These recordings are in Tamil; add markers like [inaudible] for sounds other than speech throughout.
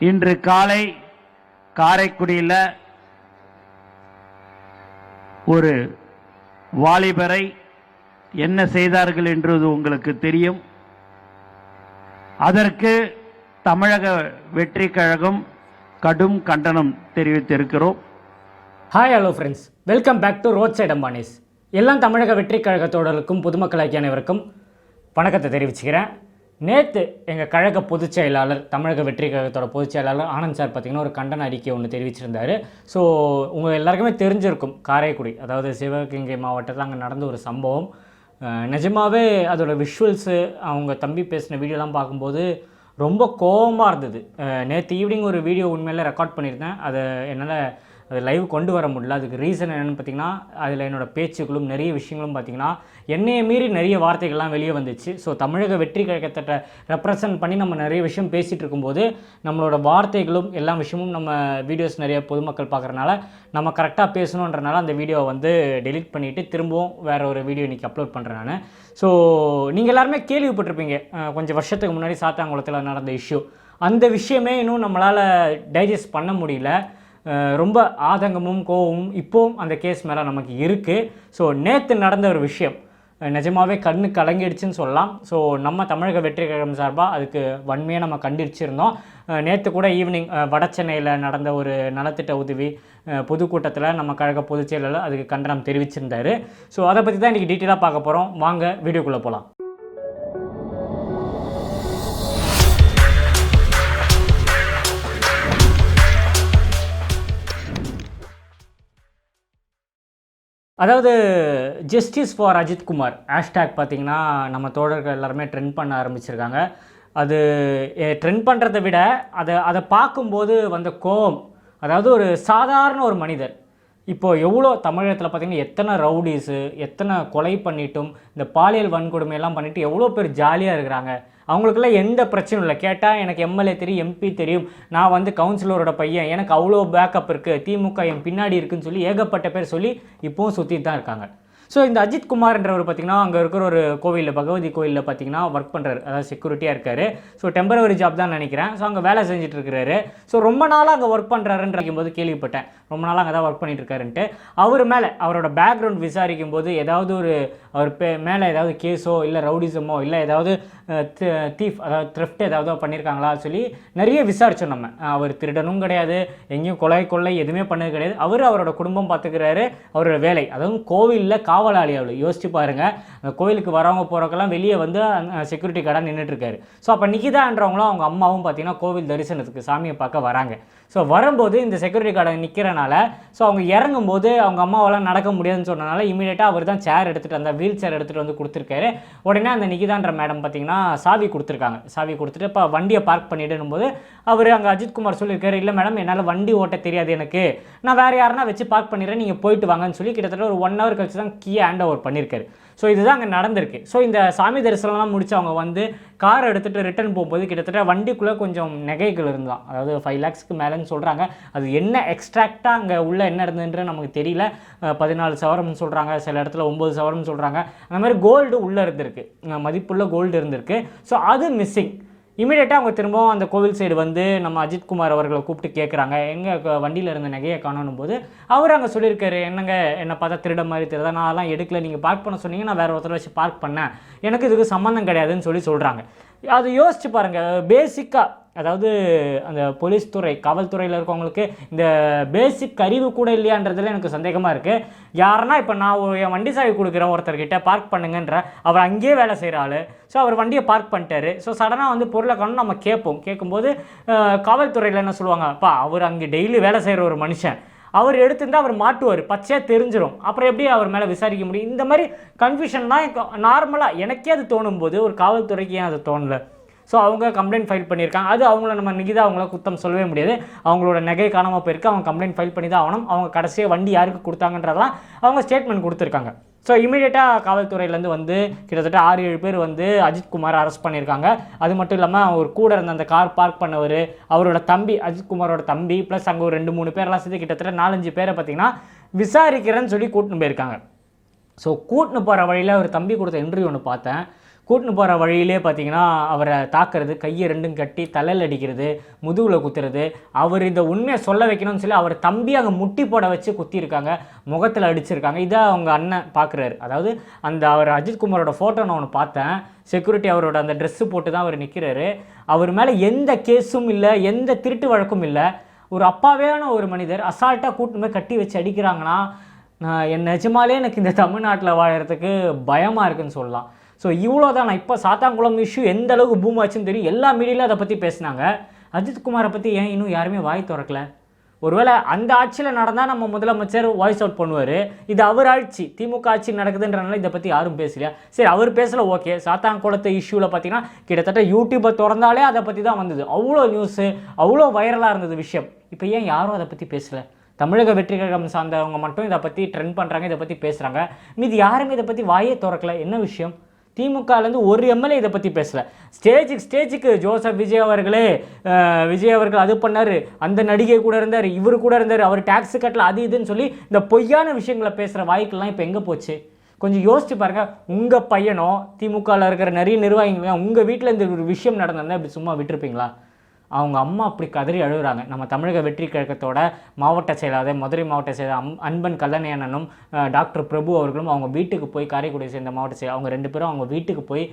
இன்று காலை காரைக்குடியில் ஒரு வாலிபரை என்ன செய்தார்கள் என்றது உங்களுக்கு தெரியும். அதற்கு தமிழக வெற்றி கழகம் கடும் கண்டனம் தெரிவித்திருக்கிறோம். Hi hello friends welcome back to roadside Ambanis எல்லாம் தமிழக வெற்றி கழகத்தோடருக்கும் பொதுமக்களாகிய அனைவருக்கும் வணக்கத்தை தெரிவிச்சுக்கிறேன். நேற்று எங்கள் கழக பொதுச் செயலாளர் தமிழக வெற்றி கழகத்தோட பொதுச் செயலாளர் ஆனந்த் சார் பார்த்திங்கன்னா ஒரு கண்டன அறிக்கை ஒன்று தெரிவிச்சிருந்தார். ஸோ உங்கள் எல்லாருக்குமே தெரிஞ்சிருக்கும் காரைக்குடி அதாவது சிவகங்கை மாவட்டத்தில் அங்கே நடந்த ஒரு சம்பவம். நிஜமாகவே அதோடய விஷுவல்ஸு அவங்க தம்பி பேசின வீடியோலாம் பார்க்கும்போது ரொம்ப கோவமாக இருந்தது. நேற்று ஈவினிங் ஒரு வீடியோ உண்மையில் ரெக்கார்ட் பண்ணியிருந்தேன். அதை என்னால் அது லைவ் கொண்டு வர முடியல. அதுக்கு ரீசன் என்னென்னு பார்த்தீங்கன்னா அதில் என்னோட பேச்சுக்களும் நிறைய விஷயங்களும் பார்த்தீங்கன்னா என்னையை மீறி நிறைய வார்த்தைகள்லாம் வெளியே வந்துச்சு. ஸோ தமிழக வெற்றி கழகத்தை ரெப்ரசன்ட் பண்ணி நம்ம நிறைய விஷயம் பேசிகிட்டு இருக்கும்போது நம்மளோட வார்த்தைகளும் எல்லா விஷயமும் நம்ம வீடியோஸ் நிறைய பொதுமக்கள் பார்க்குறனால நம்ம கரெக்டாக பேசணுன்றனால அந்த வீடியோவை வந்து டெலீட் பண்ணிவிட்டு திரும்பவும் வேறு ஒரு வீடியோ இன்றைக்கி அப்லோட் பண்ணுறேன் நான். ஸோ நீங்கள் எல்லாருமே கேள்விப்பட்டிருப்பீங்க. கொஞ்சம் வருஷத்துக்கு முன்னாடி சாத்தாங்குளத்தில் நடந்த இஷ்யூ அந்த விஷயமே இன்னும் நம்மளால் டைஜஸ்ட் பண்ண முடியல. ரொம்ப ஆதங்கமும் கோவமும் இப்போவும் அந்த கேஸ் மேலே நமக்கு இருக்குது ஸோ நேற்று நடந்த ஒரு விஷயம். நிஜமாகவே நிஜமாவே கண்ணு கலங்கிடுச்சுன்னு சொல்லலாம். ஸோ நம்ம தமிழக வெற்றி கழகம் சார்பாக அதுக்கு வன்மையாக நம்ம கண்டிச்சிருந்தோம் நேற்று கூட ஈவினிங் வட சென்னையில் நடந்த ஒரு நலத்திட்ட உதவி பொதுக்கூட்டத்தில் நம்ம கழக பொதுச் செயலாளர் அதுக்கு கண்டனம் தெரிவிச்சிருந்தாரு. ஸோ அதை பற்றி தான் இன்றைக்கி டீட்டெயிலாக பார்க்க போகிறோம் வாங்க வீடியோக்குள்ளே போகலாம் அதாவது ஜஸ்டிஸ் ஃபார் அஜித்குமார் ஹேஷ்டேக் பார்த்தீங்கன்னா நம்ம தோழர்கள் எல்லாருமே ட்ரெண்ட் பண்ண ஆரம்பிச்சிருக்காங்க. அது ட்ரெண்ட் பண்ணுறதை விட அதை அதை பார்க்கும்போது வந்த கோபம் அதாவது ஒரு சாதாரண ஒரு மனிதர். இப்போ எவ்வளோ தமிழகத்தில் பார்த்திங்கன்னா எத்தனை ரவுடிஸு எத்தனை கொலை பண்ணிட்டும் இந்த பாலியல் வன்கொடுமையெல்லாம் பண்ணிவிட்டு எவ்வளோ பேர் ஜாலியாக இருக்கிறாங்க. அவங்களுக்குலாம் எந்த பிரச்சனையும் இல்லை. கேட்டால் எனக்கு எம்எல்ஏ தெரியும் எம்பி தெரியும். நான் வந்து கவுன்சிலரோட பையன். எனக்கு அவ்வளோ பேக்கப் இருக்குது திமுக என் பின்னாடி இருக்குன்னு சொல்லி ஏகப்பட்ட பேர் சொல்லி இப்போவும் சுற்றிட்டு தான் இருக்காங்க. ஸோ இந்த அஜித் குமார்ன்றவர் பார்த்தீங்கன்னா அங்கே இருக்கிற ஒரு கோவிலில் பகவதி கோவிலில் பார்த்தீங்கன்னா ஒர்க் பண்ணுறாரு அதாவது செக்யூரிட்டியாக இருக்கார். ஸோ டெம்பரவரி ஜாப் தான் நினைக்கிறேன். ஸோ அங்கே வேலை செஞ்சுட்டு இருக்கிறாரு. ஸோ ரொம்ப நாளாக அங்கே ஒர்க் பண்ணுறாருன்ற போது கேள்விப்பட்டேன். ரொம்ப நாளாக அங்கே தான் ஒர்க் பண்ணிட்டு இருக்காருன்ட்டு. அவர் மேலே அவரோட பேக்ரவுண்ட் விசாரிக்கும் போது ஏதாவது ஒரு அவர் பே மேலே ஏதாவது கேஸோ இல்லை ரவுடிசமோ இல்லை ஏதாவது தீஃப் அதாவது த்ரிஃப்ட் ஏதாவது பண்ணியிருக்காங்களா சொல்லி நிறைய விசாரிச்சோம் நம்ம. அவர் திருடனும் கிடையாது எங்கேயும் கொலை கொள்ளை எதுவுமே பண்ணது கிடையாது. அவர் அவரோட குடும்பம் பார்த்துக்கிறாரு அவரோட வேலை. அதுவும் கோவிலில் காவலாளி அவள் யோசிச்சு பாருங்க அந்த கோவிலுக்கு வரவங்க போகிறவங்கெல்லாம் வெளியே வந்து செக்யூரிட்டி கார்டாக நின்றுட்டு இருக்காரு ஸோ அப்போ நிக்கிதான்றவங்களும் அவங்க அம்மாவும் பார்த்தீங்கன்னா கோவில் தரிசனத்துக்கு சாமியை பார்க்க வராங்க. ஸோ வரும்போது இந்த செக்யூரிட்டி கார்டை நிற்கிறனால ஸோ அவங்க இறங்கும்போது அவங்க அம்மாவெல்லாம் நடக்க முடியாதுன்னு சொன்னனால இமீடியட்டாக அவர் தான் சேர் எடுத்துகிட்டு அந்த வீல் சேர் எடுத்துகிட்டு வந்து கொடுத்துருக்காரு. உடனே அந்த நிகிதான்ற மேடம் பார்த்தீங்கன்னா சாவி கொடுத்துருக்காங்க. சாவி கொடுத்துட்டு இப்போ வண்டியை பார்க் பண்ணிடுன்னும் போது அவர் அங்கே அஜித்குமார் சொல்லியிருக்காரு இல்லை மேடம் என்னால் வண்டி ஓட்ட தெரியாது எனக்கு. நான் வேறு யாருன்னா வச்சு பார்க் பண்ணிடுறேன். நீங்கள் போயிட்டு வாங்கன்னு சொல்லி கிட்டத்தட்ட ஒரு ஒன் ஹவர் கழிச்சு தான் கீ ஹேண்ட் ஓவர் பண்ணியிருக்காரு ஸோ இதுதான் அங்கே நடந்திருக்கு. ஸோ இந்த சாமி தரிசனம்லாம் முடிச்சு அவங்க வந்து கார் எடுத்துகிட்டு ரிட்டர்ன் போகும்போது கிட்டத்தட்ட வண்டிக்குள்ளே கொஞ்சம் நகைகள் இருந்தான். அதாவது ஃபைவ் லேக்ஸ்க்கு மேலேன்னு சொல்கிறாங்க அது என்ன எக்ஸ்ட்ராக்டாக அங்கே உள்ளே என்ன இருந்ததுன்ற நமக்கு தெரியல. பதினாலு சவரம்னு சொல்கிறாங்க சில இடத்துல ஒம்பது சவரம்னு சொல்கிறாங்க அந்த மாதிரி கோல்டு உள்ளே இருந்திருக்கு. மதிப்புள்ள கோல்டு இருந்திருக்கு. ஸோ அது மிஸ்ஸிங் இமீடியட்டாக அவங்க திரும்பவும் அந்த கோவில் சைடு வந்து நம்ம அஜித்குமார் அவர்களை கூப்பிட்டு கேட்குறாங்க எங்கே வண்டியில் இருந்த நகையை காணணும் போது அவர் அங்கே சொல்லியிருக்காரு என்னங்க என்னை பார்த்தா திருட மாதிரி தெரியுதா? நான் அதெல்லாம் எடுக்கல. நீங்கள் பார்க் பண்ண சொன்னீங்க. நான் வேறு ஒருத்தர் வச்சு பார்க் பண்ணேன். எனக்கு இதுக்கு சம்மந்தம் கிடையாதுன்னு சொல்லி சொல்கிறாங்க அது யோசிச்சு பாருங்கள் பேசிக்காக அதாவது அந்த போலீஸ் துறை காவல்துறையில் இருக்கவங்களுக்கு இந்த பேசிக் அறிவு கூட இல்லையான்றதுல எனக்கு சந்தேகமாக இருக்குது யாருன்னா இப்போ நான் என் வண்டி சாவி கொடுக்குறேன் ஒருத்தர்கிட்ட பார்க் பண்ணுங்கன்ற அவர் அங்கேயே வேலை செய்கிற ஆள். ஸோ அவர் வண்டியை பார்க் பண்ணிட்டாரு. ஸோ சடனாக வந்து பொருளை காணும் நம்ம கேட்போம். கேட்கும்போது காவல்துறையில் என்ன சொல்லுவாங்க அப்பா அவர் அங்கே டெய்லி வேலை செய்கிற ஒரு மனுஷன். அவர் எடுத்திருந்தா அவர் மாட்டுவார். பச்சையாக தெரிஞ்சிடும் அப்புறம் எப்படி அவர் மேலே விசாரிக்க முடியும்? இந்த மாதிரி கன்ஃபியூஷன்லாம் நார்மலாக எனக்கே அது தோணும் போது ஒரு காவல்துறைக்கு ஏன் அது தோணல? ஸோ அவங்க கம்ப்ளைண்ட் ஃபைல் பண்ணியிருக்காங்க. அது அவங்கள நம்ம நிகிதா அவங்கள குத்தம் சொல்லவே முடியாது. அவங்களோட நகை காணாமல் போயிருக்கு. அவங்க கம்ப்ளைண்ட் ஃபைல் பண்ணி தான் ஆகணும். அவங்க கடைசியாக வண்டி யாருக்கு கொடுத்தாங்கன்றதெல்லாம் அவங்க ஸ்டேட்மெண்ட் கொடுத்துருக்காங்க. ஸோ இமீடியட்டாக காவல்துறையிலேருந்து வந்து கிட்டத்தட்ட ஆறு ஏழு பேர் வந்து அஜித் குமார் அரெஸ்ட் பண்ணியிருக்காங்க. அது மட்டும் இல்லாமல் அவர் கூட இருந்த அந்த கார் பார்க் பண்ணவர் அவரோட தம்பி அஜித் குமாரோட தம்பி ப்ளஸ் அங்கே ஒரு ரெண்டு மூணு பேரெல்லாம் சேர்த்து கிட்டத்தட்ட நாலஞ்சு பேரை பார்த்தீங்கன்னா விசாரிக்கிறேன்னு சொல்லி கூட்டின்னு போயிருக்காங்க. ஸோ கூட்டின்னு போகிற வழியில் ஒரு தம்பி கொடுத்த இன்டர்வியூ ஒன்று பார்த்தேன். கூட்டின்னு போகிற வழியிலே பார்த்தீங்கன்னா அவரை தாக்குறது கையை ரெண்டும் கட்டி தலையில் அடிக்கிறது முதுகில் குத்துறது அவர் இந்த உண்மையை சொல்ல வைக்கணும்னு சொல்லி அவர் தம்பி அங்கே முட்டி போட வச்சு குத்திருக்காங்க முகத்தில் அடிச்சிருக்காங்க. இதை அவங்க அண்ணன் பார்க்குறாரு அதாவது அந்த அவர் அஜித்குமாரோட ஃபோட்டோ நான் ஒன்று பார்த்தேன். செக்யூரிட்டி அவரோட அந்த ட்ரெஸ்ஸு போட்டு தான் அவர் நிற்கிறாரு அவர் மேலே எந்த கேஸும் இல்லை எந்த திருட்டு வழக்கும் இல்லை. ஒரு அப்பாவேயான ஒரு மனிதர் அசால்ட்டாக கூட்டின்னு போய் கட்டி வச்சு அடிக்கிறாங்கன்னா நான் என் நிஜமாலே எனக்கு இந்த தமிழ்நாட்டில் வாழறதுக்கு பயமாக இருக்குன்னு சொல்லலாம். ஸோ இவ்வளோ தான் நான் இப்போ சாத்தாங்குளம் இஷ்யூ எந்த அளவுக்கு பூம் ஆச்சுன்னு தெரியும். எல்லா மீடியாலையும் அதை பற்றி பேசினாங்க. அஜித்குமாரை பற்றி ஏன் இன்னும் யாருமே வாய் திறக்கல? ஒருவேளை அந்த ஆட்சியில் நடந்தால் நம்ம முதலமைச்சர் வாய்ஸ் அவுட் பண்ணுவார். இது அவர் ஆட்சி. திமுக ஆட்சி நடக்குதுன்றனால இதை பற்றி யாரும் பேசலையா? சரி அவர் பேசல ஓகே. சாத்தான்குளத்து இஷ்யூவில் பார்த்தீங்கன்னா கிட்டத்தட்ட யூடியூப்பை திறந்தாலே அதை பற்றி தான் வந்தது. அவ்வளோ நியூஸு அவ்வளோ வைரலாக இருந்தது விஷயம். இப்போ ஏன் யாரும் அதை பற்றி பேசலை? தமிழக வெற்றி கழகம் சார்ந்தவங்க மட்டும் இதை பற்றி ட்ரெண்ட் பண்ணுறாங்க இதை பற்றி பேசுகிறாங்க மீதி யாருமே இதை பற்றி வாயே திறக்கல. என்ன விஷயம்? திமுகலேருந்து ஒரு எம்எல்ஏ இதை பற்றி பேசல. ஸ்டேஜுக்கு ஸ்டேஜுக்கு ஜோசப் விஜய் அவர்களே விஜய் அவர்கள் அது பண்ணார். அந்த நடிகை கூட இருந்தார் இவர் கூட இருந்தார் அவர் டேக்ஸ் கட்டல அது இதுன்னு சொல்லி இந்த பொய்யான விஷயங்களை பேசுகிற வாய்க்கெல்லாம் இப்போ எங்கே போச்சு? கொஞ்சம் யோசிச்சு பாருங்க. உங்கள் பையனோ திமுகவில் இருக்கிற நிறைய நிர்வாகிகள் உங்கள் வீட்டில் இந்த ஒரு விஷயம் நடந்திருந்தால் இப்படி சும்மா விட்டுருப்பீங்களா? அவங்க அம்மா அப்படி கதறி அழுகுறாங்க. நம்ம தமிழக வெற்றி கழகத்தோட மாவட்ட செயலாளர் மதுரை மாவட்ட செயலாளர் அம் அன்பன் கல்லணையனனும் டாக்டர் பிரபு அவர்களும் அவங்க வீட்டுக்கு போய் காரைக்குடியை சேர்ந்த மாவட்ட செயலர் அவங்க ரெண்டு பேரும் அவங்க வீட்டுக்கு போய்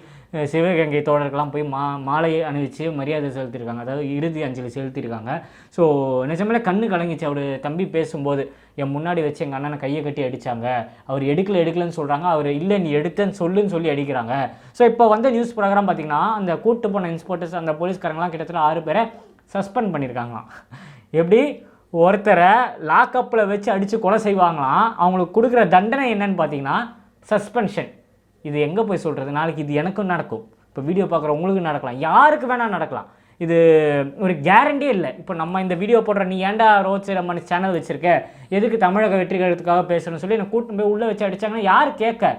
சிவகங்கை தோழர்கள்லாம் போய் மா மாலையை அணிவிச்சு மரியாதை செலுத்தியிருக்காங்க. அதாவது இறுதி அஞ்சலி செலுத்தியிருக்காங்க. ஸோ நிஜமே கண்ணு கலங்கிச்சு. அவர் தம்பி பேசும்போது என் முன்னாடி வச்சு எங்கள் அண்ணனை கையை கட்டி அடித்தாங்க அவர் எடுக்கல எடுக்கலன்னு சொல்கிறாங்க அவர் இல்லை நீ எடுத்தேன்னு சொல்லுன்னு சொல்லி அடிக்கிறாங்க. ஸோ இப்போ வந்த நியூஸ் ப்ரோக்ராம் பார்த்தீங்கன்னா அந்த கூட்டு போன இன்ஸ்பெக்டர்ஸ் அந்த போலீஸ்காரங்களாம் கிட்டத்தட்ட ஆறு பேரை சஸ்பெண்ட் பண்ணியிருக்காங்களாம். எப்படி? ஒருத்தரை லாக்கப்பில் வச்சு அடித்து கொலை செய்வாங்களாம். அவங்களுக்கு கொடுக்குற தண்டனை என்னன்னு பார்த்தீங்கன்னா சஸ்பென்ஷன் இது எங்கே போய் சொல்கிறது நாளைக்கு இது எனக்கும் நடக்கும். இப்போ வீடியோ பார்க்குற உங்களுக்கு நடக்கலாம். யாருக்கு வேணால் நடக்கலாம். இது ஒரு கேரண்டியே இல்லை. இப்போ நம்ம இந்த வீடியோ போடுற நீ ஏன்டா ரோட் ரம்மன் சேனல் வச்சுருக்க? எதுக்கு தமிழக வெற்றி கழகத்துக்காக பேசணும்னு சொல்லி என்னை கூட்டிட்டு போய் உள்ளே வச்சு அடிச்சாங்கன்னா யார் கேட்க?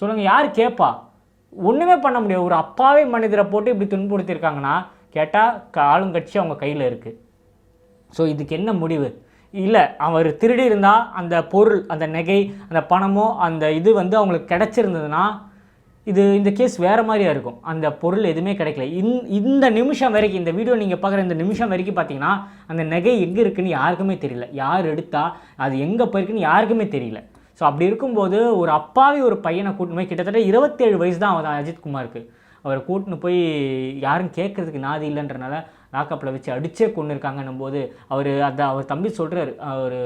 சொல்லுங்கள் யார் கேட்பா ஒன்றுமே பண்ண முடியாது. ஒரு அப்பாவே மனிதரை போட்டு இப்படி துன்புறுத்தியிருக்காங்கன்னா கேட்டால் ஆளுங்கட்சி அவங்க கையில் இருக்குது ஸோ இதுக்கு என்ன முடிவு? இல்லை அவர் திருடி இருந்தால் அந்த பொருள் அந்த நகை அந்த பணமோ அந்த இது வந்து அவங்களுக்கு கிடைச்சிருந்ததுன்னா இது இந்த கேஸ் வேறு மாதிரியா இருக்கும். அந்த பொருள் எதுவுமே கிடைக்கல. இந் இந்த நிமிஷம் வரைக்கும் இந்த வீடியோ நீங்கள் பார்க்குற இந்த நிமிஷம் வரைக்கும் பார்த்தீங்கன்னா அந்த நகை எங்கே இருக்குன்னு யாருக்குமே தெரியல. யார் எடுத்தா அது எங்கே போயிருக்குன்னு யாருக்குமே தெரியல. ஸோ அப்படி இருக்கும்போது ஒரு அப்பாவி ஒரு பையனை கூட்டின்னு போய் கிட்டத்தட்ட இருபத்தேழு வயசு தான் அவர் அஜித் குமாருக்கு. அவரை கூட்டின்னு போய் யாரும் கேட்கறதுக்கு நாதி இல்லைன்றனால லாக்கப்பில் வச்சு அடித்தே கொண்டு இருக்காங்கன்னும் போது அவர் அதை அவர் தம்பி சொல்கிறாரு அவர்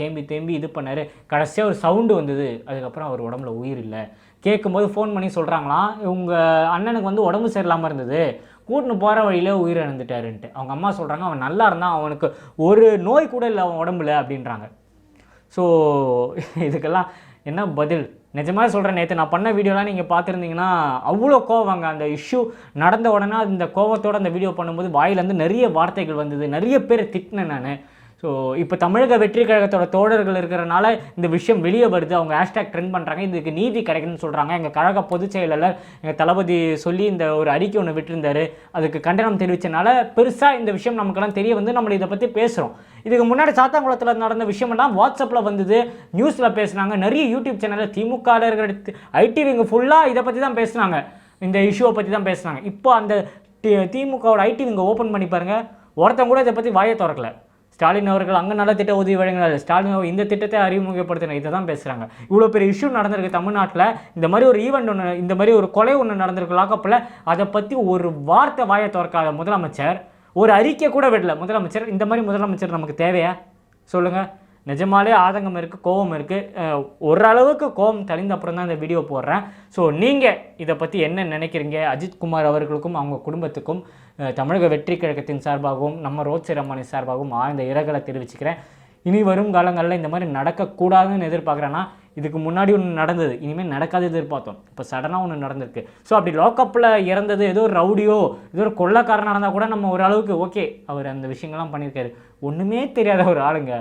தேம்பி தேம்பி இது பண்ணார். கடைசியாக ஒரு சவுண்டு வந்தது. அதுக்கப்புறம் அவர் உடம்புல உயிர் இல்லை. கேட்கும்போது ஃபோன் பண்ணி சொல்கிறாங்களாம் உங்கள் அண்ணனுக்கு வந்து உடம்பு சரியில்லாமல் இருந்தது. கூட்டின்னு போகிற வழியிலே உயிர் இழந்துட்டாருன்ட்டு. அவங்க அம்மா சொல்கிறாங்க அவன் நல்லா இருந்தான் அவனுக்கு ஒரு நோய் கூட இல்லை அவன் உடம்புல. அப்படின்றாங்க. ஸோ [laughs] இதுக்கெல்லாம் என்ன பதில்? நிஜமாக சொல்கிறேன் நேற்று நான் பண்ண வீடியோலாம் நீங்கள் பார்த்துருந்தீங்கன்னா அவ்வளோ கோவங்க அந்த இஷ்யூ நடந்த உடனே அந்த கோவத்தோடு அந்த வீடியோ பண்ணும்போது வாயிலேருந்து நிறைய வார்த்தைகள் வந்தது. நிறைய பேர் திட்டினேன் நான். ஸோ இப்போ தமிழக வெற்றி கழகத்தோட தோழர்கள் இருக்கிறனால இந்த விஷயம் வெளியே வருது. அவங்க ஹேஷ்டேக் ட்ரெண்ட் பண்ணுறாங்க இதுக்கு நீதி கிடைக்குன்னு சொல்கிறாங்க எங்கள் கழக பொதுச் செயலாளர் எங்கள் தளபதி சொல்லி இந்த ஒரு அறிக்கை ஒன்று விட்டுருந்தாரு. அதுக்கு கண்டனம் தெரிவித்தனால பெருசாக இந்த விஷயம் நமக்கெல்லாம் தெரிய வந்து நம்ம இதை பற்றி பேசுகிறோம் இதுக்கு முன்னாடி சாத்தாங்குளத்தில் நடந்த விஷயமெல்லாம் வாட்ஸ்அப்பில் வந்தது. நியூஸில் பேசுனாங்க. நிறைய யூடியூப் சேனலில் திமுகவில் இருக்கிற ஐடி விங்க ஃபுல்லாக இதை பற்றி தான் பேசுனாங்க. இந்த இஷ்யூவை பற்றி தான் பேசுனாங்க. இப்போ அந்த திமுகவோட ஐடி விங்க ஓப்பன் பண்ணி பாருங்கள் ஒருத்தன் கூட இதை பற்றி வாயை திறக்கல. ஸ்டாலின் அவர்கள் அங்கே நல்ல திட்ட உதவி வழங்கினார். ஸ்டாலின் அவர் இந்த திட்டத்தை அறிமுகப்படுத்தின இதை தான் பேசுகிறாங்க இவ்வளோ பெரிய இஷ்யூ நடந்திருக்கு தமிழ்நாட்டில். இந்த மாதிரி ஒரு ஈவெண்ட் ஒன்று இந்த மாதிரி ஒரு கொலை ஒன்று நடந்திருக்கு லாக்கப்பில் அதை பற்றி ஒரு வார்த்தை வாயை திறக்காத முதலமைச்சர் ஒரு அறிக்கை கூட விடல. முதலமைச்சர் இந்த மாதிரி முதலமைச்சர் நமக்கு தேவையா? சொல்லுங்கள் நிஜமாலே ஆதங்கம் இருக்குது கோபம் இருக்குது ஓரளவுக்கு கோபம் தெளிந்த அப்புறம் தான் இந்த வீடியோ போடுறேன். ஸோ நீங்கள் இதை பற்றி என்ன நினைக்கிறீங்க? அஜித் குமார் அவர்களுக்கும் அவங்க குடும்பத்துக்கும் தமிழக வெற்றி கழகத்தின் சார்பாகவும் நம்ம ரோட் ரமணி சார்பாகவும் ஆழ்ந்த இரங்கலை தெரிவிச்சுக்கிறேன். இனி வரும் காலங்களில் இந்த மாதிரி நடக்கக்கூடாதுன்னு எதிர்பார்க்குறேன்னா இதுக்கு முன்னாடி ஒன்று நடந்தது இனிமேல் நடக்காது எதிர்பார்த்தோம். இப்போ சடனாக ஒன்று நடந்திருக்கு. ஸோ அப்படி லாக்கப்பில் இறந்தது ஏதோ ஒரு ரவுடியோ ஏதோ ஒரு கொள்ளக்காரனாக இருந்தால் கூட நம்ம ஓரளவுக்கு ஓகே அவர் அந்த விஷயங்கள்லாம் பண்ணியிருக்காரு. ஒன்றுமே தெரியாத ஒரு ஆளுங்க.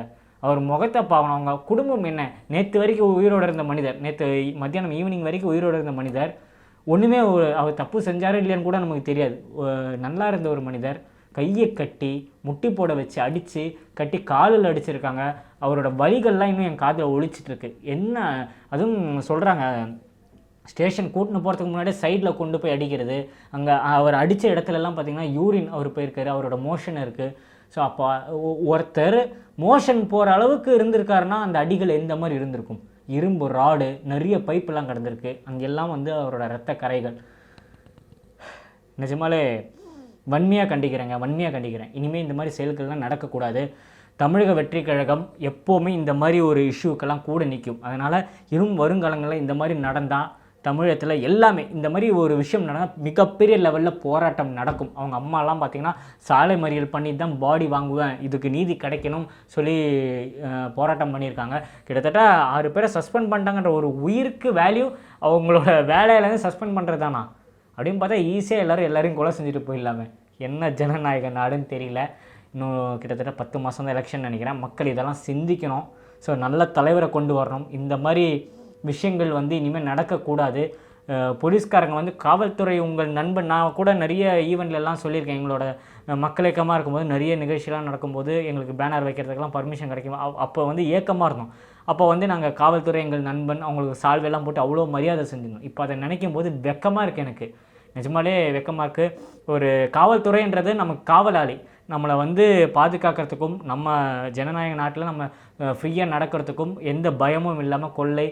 அவர் முகத்தை பார்க்கணும் அவங்க குடும்பம் என்ன? நேற்று வரைக்கும் உயிரோடு இருந்த மனிதர். நேற்று மத்தியானம் ஈவினிங் வரைக்கும் உயிரோடு இருந்த மனிதர். ஒன்றுமே அவர் தப்பு செஞ்சாரோ இல்லையான்னு கூட நமக்கு தெரியாது. நல்லா இருந்த ஒரு மனிதர். கையை கட்டி முட்டி போட வச்சு அடித்து கட்டி காலில் அடிச்சிருக்காங்க. அவரோட வலிகள்லாம் இன்னும் என் காதில் ஒழிச்சிட்ருக்கு. என்ன அதுவும் சொல்கிறாங்க ஸ்டேஷன் கூட்டின்னு போகிறதுக்கு முன்னாடியே சைடில் கொண்டு போய் அடிக்கிறது. அங்கே அவர் அடித்த இடத்துலலாம் பார்த்திங்கன்னா யூரின் அவர் போயிருக்காரு. அவரோட மோஷன் இருக்குது ஸோ அப்போ ஒருத்தர் மோஷன் போகிற அளவுக்கு இருந்திருக்காருன்னா அந்த அடிகள் எந்த மாதிரி இருந்திருக்கும்? இரும்பு ராடு நிறைய பைப்பெல்லாம் கிடந்திருக்கு. அங்கெல்லாம் வந்து அவரோட இரத்த கரைகள். நிஜமாலே வன்மையாக கண்டிக்கிறேங்க வன்மையாக கண்டிக்கிறேன். இனிமேல் இந்த மாதிரி செயல்கள்லாம் நடக்கக்கூடாது. தமிழக வெற்றி கழகம் எப்போவுமே இந்த மாதிரி ஒரு இஷ்யூக்கெல்லாம் கூட நிற்கும் அதனால் இரும் வருங்காலங்களில் இந்த மாதிரி நடந்தால் தமிழகத்தில் எல்லாமே இந்த மாதிரி ஒரு விஷயம் நடந்தால் மிகப்பெரிய லெவலில் போராட்டம் நடக்கும். அவங்க அம்மாலாம் பார்த்திங்கன்னா சாலை மறியல் பண்ணி தான் பாடி வாங்குவேன் இதுக்கு நீதி கிடைக்கணும் சொல்லி போராட்டம் பண்ணியிருக்காங்க. கிட்டத்தட்ட ஆறு பேரை சஸ்பெண்ட் பண்ணிட்டாங்கன்ற ஒரு உயிருக்கு வேல்யூ அவங்களோட வேலையிலேருந்து சஸ்பெண்ட் பண்ணுறது தானா அப்படின்னு பார்த்தா ஈஸியாக எல்லோரும் எல்லோரையும் கொலை செஞ்சுட்டு போயிடலாமே. என்ன ஜனநாயக நாடுன்னு தெரியல. இன்னும் கிட்டத்தட்ட பத்து மாதம் தான் எலெக்ஷன் நினைக்கிறேன். மக்கள் இதெல்லாம் சிந்திக்கணும். ஸோ நல்ல தலைவரை கொண்டு வரணும். இந்த மாதிரி விஷயங்கள் வந்து இனிமேல் நடக்கக்கூடாது. போலீஸ்காரங்க வந்து காவல்துறை உங்கள் நண்பன் நான் கூட நிறைய ஈவெண்ட்லலாம் சொல்லியிருக்கேன். எங்களோட மக்கள் இயக்கமாக இருக்கும்போது நிறைய நிகழ்ச்சிலாம் நடக்கும்போது எங்களுக்கு பேனர் வைக்கிறதுக்கெல்லாம் பர்மிஷன் கிடைக்கும். அப்போ வந்து ஏக்கமாக இருந்தோம். அப்போ வந்து நாங்கள் காவல்துறை எங்கள் நண்பன் அவங்களுக்கு சால்வெல்லாம் போட்டு அவ்வளோ மரியாதை செஞ்சிருந்தோம். இப்போ அதை நினைக்கும் போது வெக்கமாக இருக்குது எனக்கு. நிஜமாலே வெக்கமாக இருக்குது ஒரு காவல்துறைன்றது நமக்கு காவலாளி. நம்மளை வந்து பாதுகாக்கிறதுக்கும் நம்ம ஜனநாயக நாட்டில் நம்ம ஃப்ரீயாக நடக்கிறதுக்கும் எந்த பயமும் இல்லாமல் கொள்ளை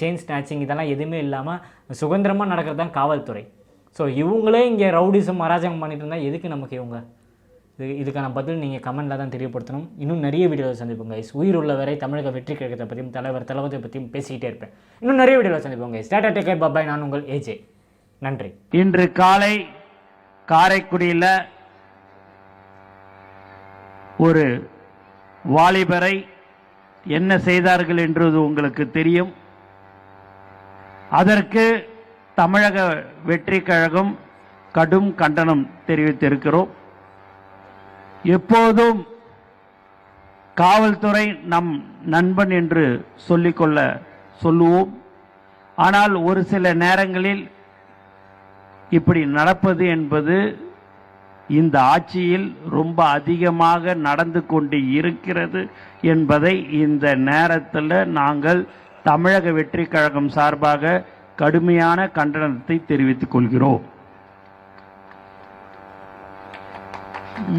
செயின் ஸ்நாச்சிங் இதெல்லாம் எதுவுமே இல்லாமல் சுதந்திரமாக நடக்கிறது தான் காவல்துறை. ஸோ இவங்களே இங்கே ரவுடிசம் அராஜகம் பண்ணிட்டு இருந்தால் எதுக்கு நமக்கு இவங்க? இது இதுக்கான பதில் நீங்கள் கமெண்ட்டில் தான் தெரியப்படுத்தணும். இன்னும் நிறைய வீடியோவில் சந்திப்போம் கைஸ் உயிர் உள்ள வரை தமிழக வெற்றி கழகத்தை பற்றியும் தலைவர் தளபதியை பற்றியும் பேசிக்கிட்டே இருப்பேன். இன்னும் நிறைய வீடியோவில் சந்திப்போம் கைஸ் டாடா டேக்கர் பாபாய் நான் உங்கள் ஏஜே நன்றி. இன்று காலை காரைக்குடியில் ஒரு வாலிபரை என்ன செய்தார்கள் என்றது உங்களுக்கு தெரியும். அதற்கு தமிழக வெற்றி கழகம் கடும் கண்டனம் தெரிவித்திருக்கிறோம். எப்போதும் காவல்துறை நம் நண்பன் என்று சொல்லிக்கொள்ள சொல்லுவோம். ஆனால் ஒரு சில நேரங்களில் இப்படி நடப்பது என்பது இந்த ஆட்சியில் ரொம்ப அதிகமாக நடந்து கொண்டு இருக்கிறது என்பதை இந்த நேரத்தில் நாங்கள் தமிழக வெற்றி கழகம் சார்பாக கடுமையான கண்டனத்தை தெரிவித்துக் கொள்கிறோம்.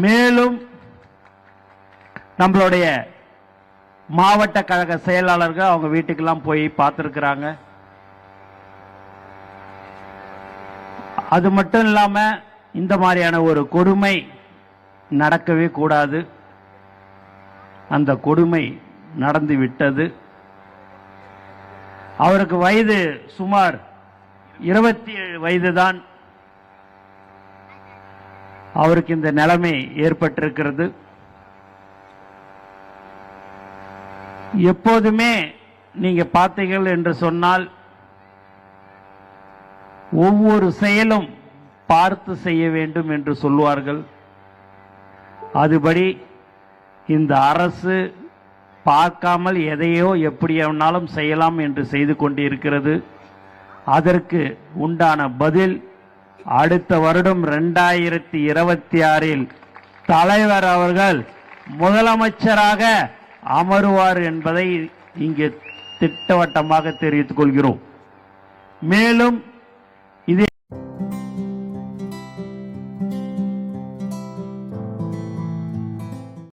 மேலும் நம்மளுடைய மாவட்ட கழக செயலாளர்கள் அவங்க வீட்டுக்கெல்லாம் போய் பார்த்துருக்குறாங்க. அது மட்டும் இல்லாமல் இந்த மாதிரியான ஒரு கொடுமை நடக்கவே கூடாது. அந்த கொடுமை நடந்து விட்டது. அவருக்கு வயது சுமார் இருபத்தி ஏழு வயது தான் அவருக்கு இந்த நிலைமை ஏற்பட்டிருக்கிறது. எப்போதுமே நீங்க பார்த்தீர்கள் என்று சொன்னால் ஒவ்வொரு செயலும் பார்த்து செய்ய வேண்டும் என்று சொல்வார்கள் அதுபடி இந்த அரசு பார்க்காமல் எதையோ எப்படி வேணாலும் செய்யலாம் என்று செய்து கொண்டிருக்கிறது. அதற்கு உண்டான பதில் அடுத்த வருடம் ரெண்டாயிரத்தி இருபத்தி ஆறில் தலைவர் அவர்கள் முதலமைச்சராக அமருவார் என்பதை இங்கே திட்டவட்டமாக தெரிவித்துக் கொள்கிறோம். மேலும்